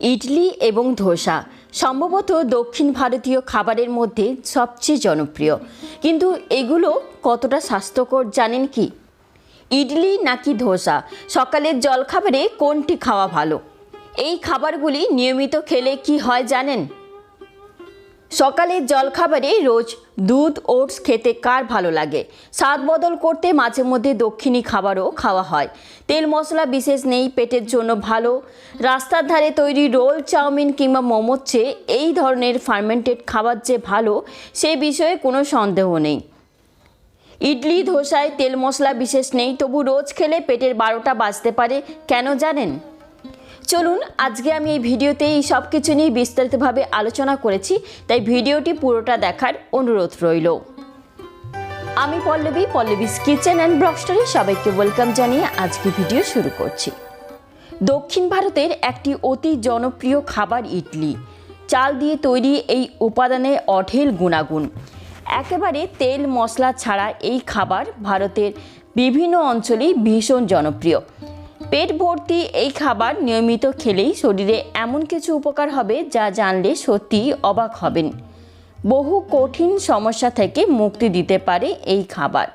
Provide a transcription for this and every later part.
ইডলি এবং ধোসা, সম্ভবত দক্ষিণ ভারতীয় খাবারের মধ্যে সবচেয়ে জনপ্রিয়। কিন্তু এগুলো কতটা স্বাস্থ্যকর জানেন কি? ইডলি নাকি ধোসা? সকালের জলখাবারে কোনটি খাওয়া ভালো? এই খাবারগুলি নিয়মিত খেলে কি হয় জানেন? সকালের জলখাবারে রোজ দুধ, ওটস খেতে কার ভালো লাগে? স্বাদ বদল করতে মাঝে মধ্যে দক্ষিণী খাবারও খাওয়া হয়। তেল মশলা বিশেষ নেই, পেটের জন্য ভালো। রাস্তার ধারে তৈরি রোল চাউমিন কিংবা মোমোর চেয়ে এই ধরনের ফার্মেন্টেড খাবার যে ভালো, সে বিষয়ে কোনো সন্দেহ নেই। ইডলি, ধোসায় তেল মশলা বিশেষ নেই, তবু রোজ খেলে পেটের বারোটা বাজতে পারে, কেন জানেন? চলুন, আজকে আমি এই ভিডিওতে এই সব কিছু নিয়ে বিস্তারিতভাবে আলোচনা করেছি, তাই ভিডিওটি পুরোটা দেখার অনুরোধ রইল। আমি Pallavi Pallavi's kitchen and blog story সবাইকে ওয়েলকাম জানিয়ে আজকে ভিডিও শুরু করছি। দক্ষিণ ভারতের একটি অতি জনপ্রিয় খাবার ইডলি। চাল দিয়ে তৈরি এই উপাদানে অঢেল গুণাগুণ। একেবারে তেল মশলা ছাড়া এই খাবার ভারতের বিভিন্ন অঞ্চলেই ভীষণ জনপ্রিয়। পেট ভর্তি এই খাবার নিয়মিত খেলেই শরীরে এমন কিছু উপকার হবে যা জানলে সত্যি অবাক হবেন। বহু কঠিন সমস্যা থেকে মুক্তি দিতে পারে এই খাবার।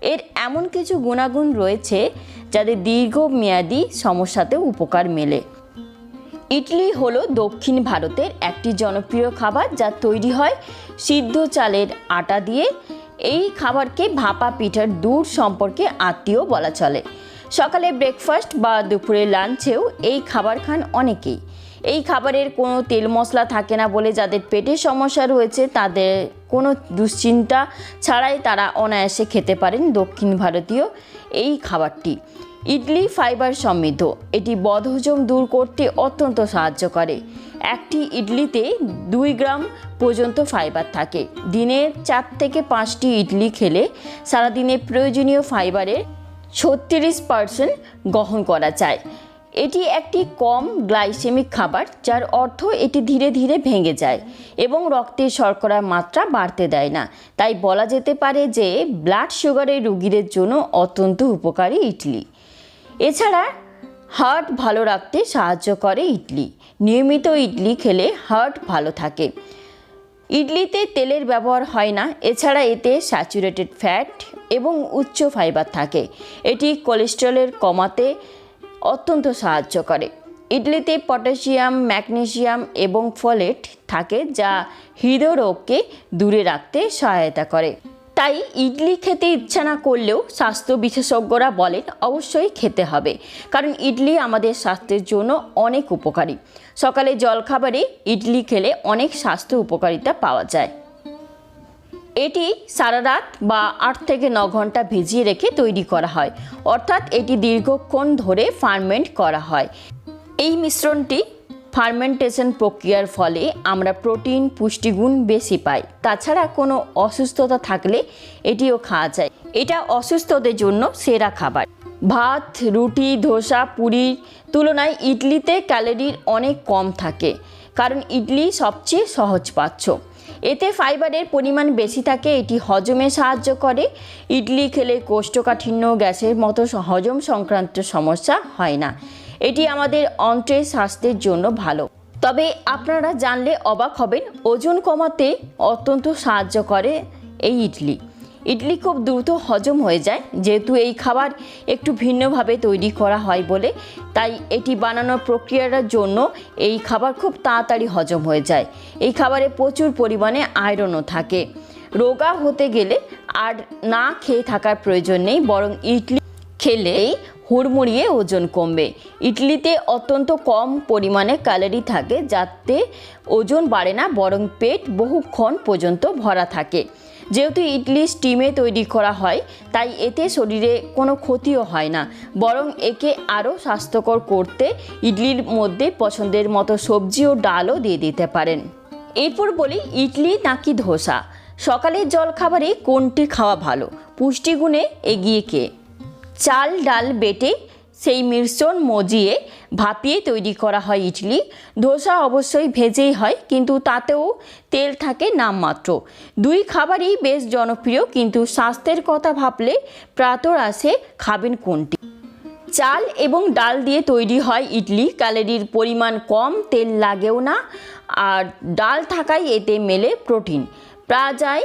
এর এমন কিছু গুণাগুণ রয়েছে যাদের দীর্ঘমেয়াদী সমস্যাতে উপকার মেলে। ইডলি হলো দক্ষিণ ভারতের একটি জনপ্রিয় খাবার যা তৈরি হয় সিদ্ধ চালের আটা দিয়ে। এই খাবারকে ভাপা পিঠার দূর সম্পর্কে আত্মীয় বলা চলে। সকালে ব্রেকফাস্ট বা দুপুরে লাঞ্চেও এই খাবার খান অনেকেই। এই খাবারের কোনো তেল মশলা থাকে না বলে যাদের পেটের সমস্যা রয়েছে, তাদের কোনো দুশ্চিন্তা ছাড়াই তারা অনায়াসে খেতে পারেন দক্ষিণ ভারতীয় এই খাবারটি। ইডলি ফাইবার সমৃদ্ধ, এটি বদহজম দূর করতে অত্যন্ত সাহায্য করে। একটি ইডলিতে দুই গ্রাম পর্যন্ত ফাইবার থাকে। দিনে চার থেকে পাঁচটি ইডলি খেলে সারাদিনে প্রয়োজনীয় ফাইবারের ছত্রিশ পার্সেন্ট গ্রহণ করা যায়। এটি একটি কম গ্লাইসেমিক খাবার, যার অর্থ এটি ধীরে ধীরে ভেঙে যায় এবং রক্তে শর্করার মাত্রা বাড়তে দেয় না। তাই বলা যেতে পারে যে, ব্লাড সুগারের রুগীদের জন্য অত্যন্ত উপকারী ইডলি। এছাড়া, হার্ট ভালো রাখতে সাহায্য করে ইডলি। নিয়মিত ইডলি খেলে হার্ট ভালো থাকে। ইডলিতে তেলের ব্যবহার হয় না, এছাড়া এতে স্যাচুরেটেড ফ্যাট এবং উচ্চ ফাইবার থাকে। এটি কোলেস্টেরলের কমাতে অত্যন্ত সাহায্য করে। ইডলিতে পটাশিয়াম, ম্যাগনেশিয়াম এবং ফলেট থাকে যা হৃদরোগকে দূরে রাখতে সহায়তা করে। তাই ইডলি খেতে ইচ্ছা না করলেও স্বাস্থ্য বিশেষজ্ঞরা বলেন অবশ্যই খেতে হবে। কারণ ইডলি আমাদের স্বাস্থ্যের জন্য অনেক উপকারী। সকালে জলখাবারে ইডলি খেলে অনেক স্বাস্থ্য উপকারিতা পাওয়া যায়। এটি সারা রাত বা আট থেকে ন ঘণ্টা ভিজিয়ে রেখে তৈরি করা হয়। অর্থাৎ এটি দীর্ঘক্ষণ ধরে ফার্মেন্ট করা হয়। এই মিশ্রণটি ফার্মেন্টেশন প্রক্রিয়ার ফলে আমরা প্রোটিন পুষ্টিগুণ বেশি পাই। তাছাড়া কোনো অসুস্থতা থাকলে এটিও খাওয়া যায়। এটা অসুস্থদের জন্য সেরা খাবার। ভাত, রুটি, ধোসা পুরির তুলনায় ইডলিতে ক্যালোরির অনেক কম থাকে, কারণ ইডলি সবচেয়ে সহজ পাচ্য এতে ফাইবারের পরিমাণ বেশি থাকে, এটি হজমে সাহায্য করে। ইডলি খেলে কোষ্ঠকাঠিন্য, গ্যাসের মতো হজম সংক্রান্ত সমস্যা হয় না। এটি আমাদের অন্ত্রের স্বাস্থ্যের জন্য ভালো। তবে আপনারা জানলে অবাক হবেন, ওজন কমাতে অত্যন্ত সাহায্য করে এই ইডলি। ইডলি খুব দ্রুত হজম হয়ে যায়, যেহেতু এই খাবার একটু ভিন্নভাবে তৈরি করা হয় বলে, তাই এটি বানানোর প্রক্রিয়াটার জন্য এই খাবার খুব তাড়াতাড়ি হজম হয়ে যায়। এই খাবারে প্রচুর পরিমাণে আয়রনও থাকে। রোগা হতে গেলে আর না খেয়ে থাকার প্রয়োজন নেই, বরং ইডলি খেলেই হুড়মুড়িয়ে ওজন কমবে। ইডলিতে অত্যন্ত কম পরিমাণে ক্যালোরি থাকে, যাতে ওজন বাড়ে না, বরং পেট বহুক্ষণ পর্যন্ত ভরা থাকে। যেহেতু ইডলি স্টিমে তৈরি করা হয়, তাই এতে শরীরে কোনো ক্ষতিও হয় না। বরং একে আরও স্বাস্থ্যকর করতে ইডলির মধ্যে পছন্দের মতো সবজি ও ডালও দিয়ে দিতে পারেন। এরপর বলি, ইডলি নাকি ধোসা? সকালের জলখাবারে কোনটি খাওয়া ভালো? পুষ্টিগুণে এগিয়ে কে? চাল, ডাল বেটে সেই মিশ্রণ মজিয়ে ভাপিয়ে তৈরি করা হয় ইডলি। ধোসা অবশ্যই ভেজেই হয়, কিন্তু তাতেও তেল থাকে নামমাত্র। দুই খাবারই বেশ জনপ্রিয়, কিন্তু স্বাস্থ্যের কথা ভাবলে প্রাতর আসে খাবেন কোনটি? চাল এবং ডাল দিয়ে তৈরি হয় ইডলি। ক্যালোরির পরিমাণ কম, তেল লাগেও না, আর ডাল থাকায় এতে মেলে প্রোটিন। প্রায়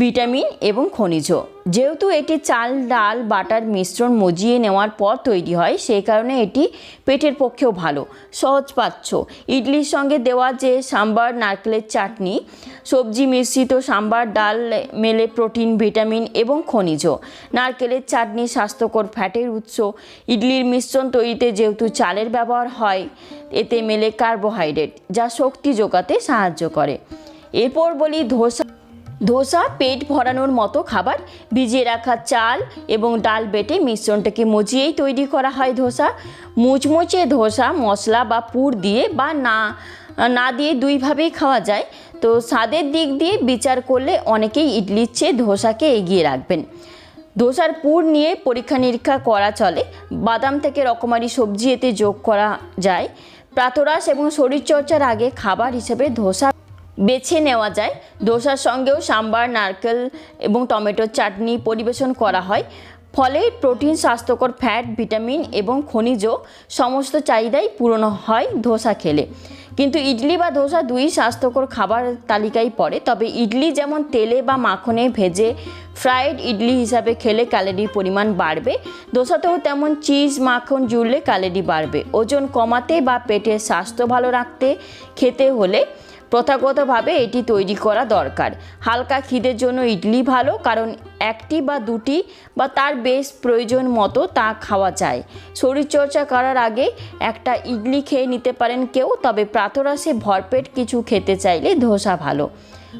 ভিটামিন এবং খনিজ। যেহেতু এটি চাল, ডাল, বাটার মিশ্রণ মজিয়ে নেওয়ার পর তৈরি হয়, সেই কারণে এটি পেটের পক্ষেও ভালো। সহজ পাচ্ছ। ইডলির সঙ্গে দেওয়া যে সাম্বার, নারকেলের চাটনি, সবজি মিশ্রিত সাম্বার, ডাল, মেলে প্রোটিন, ভিটামিন এবং খনিজ। নারকেলের চাটনি স্বাস্থ্যকর ফ্যাটের উৎস। ইডলির মিশ্রণ তৈরিতে যেহেতু চালের ব্যবহার হয়, এতে মেলে কার্বোহাইড্রেট, যা শক্তি যোগাতে সাহায্য করে। এরপর বলি ধোসা। ধোসা, পেট ভরানোর মতো খাবার, ভিজিয়ে রাখা চাল এবং ডাল বেটে মিশ্রণটাকে মজিয়েই তৈরি করা হয় ধোসা। মুচমুচে ধোসা, মশলা বা পুর দিয়ে বা না না দিয়ে দুইভাবেই খাওয়া যায়। তো স্বাদের দিক দিয়ে বিচার করলে অনেকেই ইডলির চেয়ে ধোসাকে এগিয়ে রাখবেন। ধোসার পুর নিয়ে পরীক্ষা নিরীক্ষা করা চলে। বাদাম থেকে রকমারি সবজি এতে যোগ করা যায়। প্রাতরাশ এবং শরীরচর্চার আগে খাবার হিসেবে ধোসা বেছে নেওয়া যায়। ধোসার সঙ্গেও সাম্বার, নারকেল এবং টমেটোর চাটনি পরিবেশন করা হয়। ফলে প্রোটিন, স্বাস্থ্যকর ফ্যাট, ভিটামিন এবং খনিজ সমস্ত চাহিদাই পূরণ হয় ধোসা খেলে। কিন্তু ইডলি বা ধোসা দুই স্বাস্থ্যকর খাবার তালিকায় পড়ে। তবে ইডলি যেমন তেলে বা মাখনে ভেজে ফ্রায়েড ইডলি হিসাবে খেলে ক্যালোরির পরিমাণ বাড়বে। ধোসাতেও তেমন চিজ, মাখন জুড়লে ক্যালোরি বাড়বে। ওজন কমাতে বা পেটের স্বাস্থ্য ভালো রাখতে, খেতে হলে প্রথাগতভাবে এটি তৈরি করা দরকার। হালকা খিদের জন্য ইডলি ভালো, কারণ একটি বা দুটি বা তার বেশ প্রয়োজন মতো তা খাওয়া যায়। শরীরচর্চা করার আগে একটা ইডলি খেয়ে নিতে পারেন কেউ, তবে প্রাতরাশে ভরপেট কিছু খেতে চাইলে ধোসা ভালো।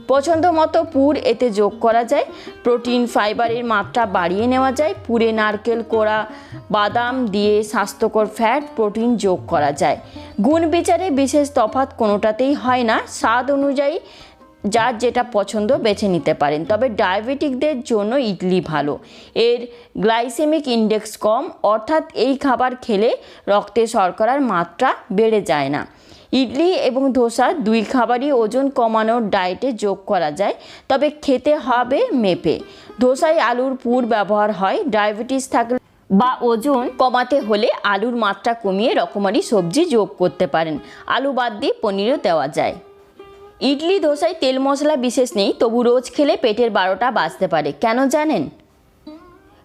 পছন্দ মতো পুর এতে যোগ করা যায়, প্রোটিন ফাইবারের মাত্রা বাড়িয়ে নেওয়া যায়, পুরে নারকেল, কোড়া, বাদাম দিয়ে স্বাস্থ্যকর ফ্যাট, প্রোটিন যোগ করা যায়। গুণ বিচারে বিশেষ তফাৎ কোনোটাতেই হয় না, স্বাদ অনুযায়ী যার যেটা পছন্দ বেছে নিতে পারেন। তবে ডায়াবেটিকদের জন্য ইডলি ভালো। এর গ্লাইসেমিক ইন্ডেক্স কম, অর্থাৎ এই খাবার খেলে রক্তে শর্করার মাত্রা বেড়ে যায় না। ইডলি এবং ধোসা দুই খাবারই ওজন কমানোর ডায়েটে যোগ করা যায়, তবে খেতে হবে মেপে। ধোসায় আলুর পুর ব্যবহার হয় ডায়াবেটিস থাকলে বা ওজন কমাতে হলে আলুর মাত্রা কমিয়ে রকমারি সবজি যোগ করতে পারেন। আলু বাদ দিয়ে পনিরও দেওয়া যায়। ইডলি, ধোসায় তেল মশলা বিশেষ নেই, তবু রোজ খেলে পেটের বারোটা বাজতে পারে। কেন জানেন?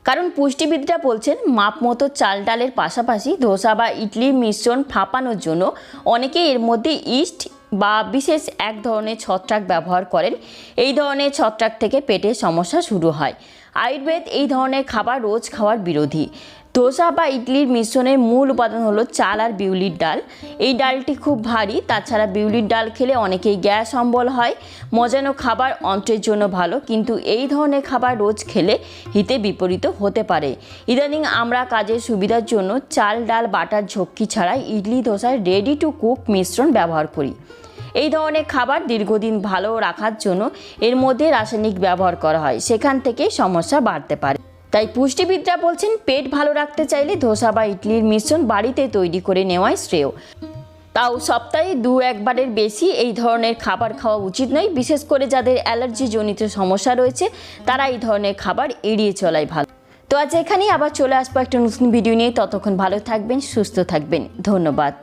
কারণ পুষ্টিবিদরা বলছেন মাপ মতো চাল ডালের পাশাপাশি ধোসা বা ইডলি মিশ্রণ ফাঁপানোর জন্য অনেকে এর মধ্যে ইস্ট বা বিশেষ এক ধরনের ছত্রাক ব্যবহার করেন। এই ধরনের ছত্রাক থেকে পেটের সমস্যা শুরু হয়। আয়ুর্বেদ এই ধরনের খাবার রোজ খাওয়ার বিরোধী। ধোসা বা ইডলির মিশ্রণের মূল উপাদান হলো চাল আর বিউলির ডাল। এই ডালটি খুব ভারী, তাছাড়া বিউলির ডাল খেলে অনেকেই গ্যাস অম্বল হয়। মজানো খাবার অন্ত্রের জন্য ভালো, কিন্তু এই ধরনের খাবার রোজ খেলে হিতে বিপরীত হতে পারে। ইদানিং আমরা কাজের সুবিধার জন্য চাল, ডাল, বাটার, ঝক্কি ছাড়াই ইডলি ধোসায় রেডি টু কুক মিশ্রণ ব্যবহার করি। এই ধরনের খাবার দীর্ঘদিন ভালো রাখার জন্য এর মধ্যে রাসায়নিক ব্যবহার করা হয়, সেখান থেকে সমস্যা বাড়তে পারে। তাই পুষ্টিবিদরা বলছেন পেট ভালো রাখতে চাইলে ধোসা বা ইডলির মিশ্রণ বাড়িতে তৈরি করে নেওয়াই শ্রেয়। তাও সপ্তাহে দু একবারের বেশি এই ধরনের খাবার খাওয়া উচিত নয়, বিশেষ করে যাদের অ্যালার্জি জনিত সমস্যা রয়েছে, তারা এই ধরনের খাবার এড়িয়ে চলাই ভালো। তো আজ এখানেই আবার চলে আসব একটা নতুন ভিডিও নিয়ে। ততক্ষণ ভালো থাকবেন, সুস্থ থাকবেন। ধন্যবাদ।